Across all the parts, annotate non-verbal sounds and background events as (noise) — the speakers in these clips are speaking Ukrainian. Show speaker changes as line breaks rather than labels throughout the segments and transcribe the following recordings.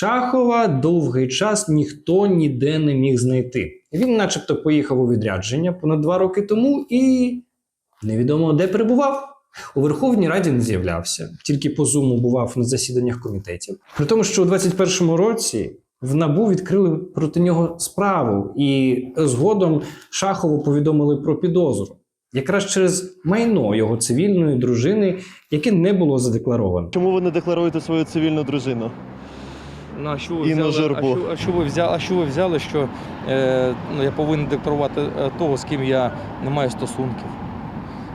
Шахова довгий час ніхто ніде не міг знайти. Він, начебто, поїхав у відрядження понад два роки тому і невідомо де перебував. У Верховній Раді не з'являвся, тільки по зуму бував на засіданнях комітетів. При тому, що у 21-му році в НАБУ відкрили проти нього справу, і згодом Шахову повідомили про підозру. Якраз через майно його цивільної дружини, яке не було задекларовано.
Чому ви не декларуєте свою цивільну дружину?
Ну, а що ви
взяли, на
взяли, а що, а що ви взяли, а що ви взяли, що е, ну, я повинен декларувати е, того, з ким я не маю стосунків?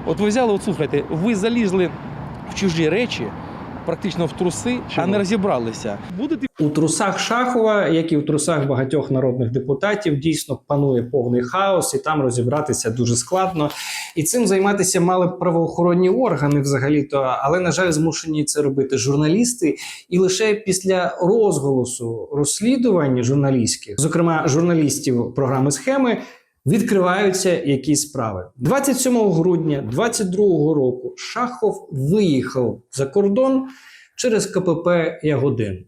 От ви взяли, от слухайте, ви залізли в чужі речі, практично в труси, а не розібралися. Будете
У трусах Шахова, як і в трусах багатьох народних депутатів, дійсно панує повний хаос, і там розібратися дуже складно. І цим займатися мали б правоохоронні органи взагалі-то, але на жаль, змушені це робити журналісти. І лише після розголосу розслідувань журналістських, зокрема журналістів програми схеми. Відкриваються якісь справи 27 грудня 22 року. Шахов виїхав за кордон через КПП Ягодин.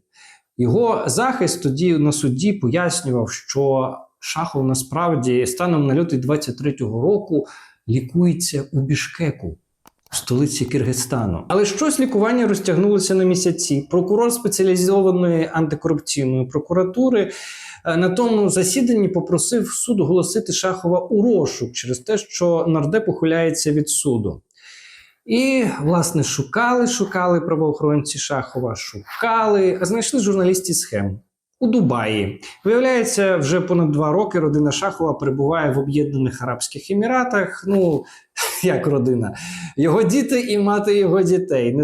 Його захист тоді на суді пояснював, що Шахов насправді станом на лютий 23-го року лікується у Бішкеку. Столиці Киргизстану, але щось лікування розтягнулося на місяці. Прокурор спеціалізованої антикорупційної прокуратури е, на тому засіданні попросив суд оголосити Шахова у розшук через те, що нардеп ухиляється від суду. І, власне, шукали, шукали правоохоронці Шахова, шукали, а знайшли журналістів схем у Дубаї. Виявляється, вже понад два роки родина Шахова перебуває в Об'єднаних Арабських Еміратах. Ну, (laughs) як родина, його діти і мати його дітей. Не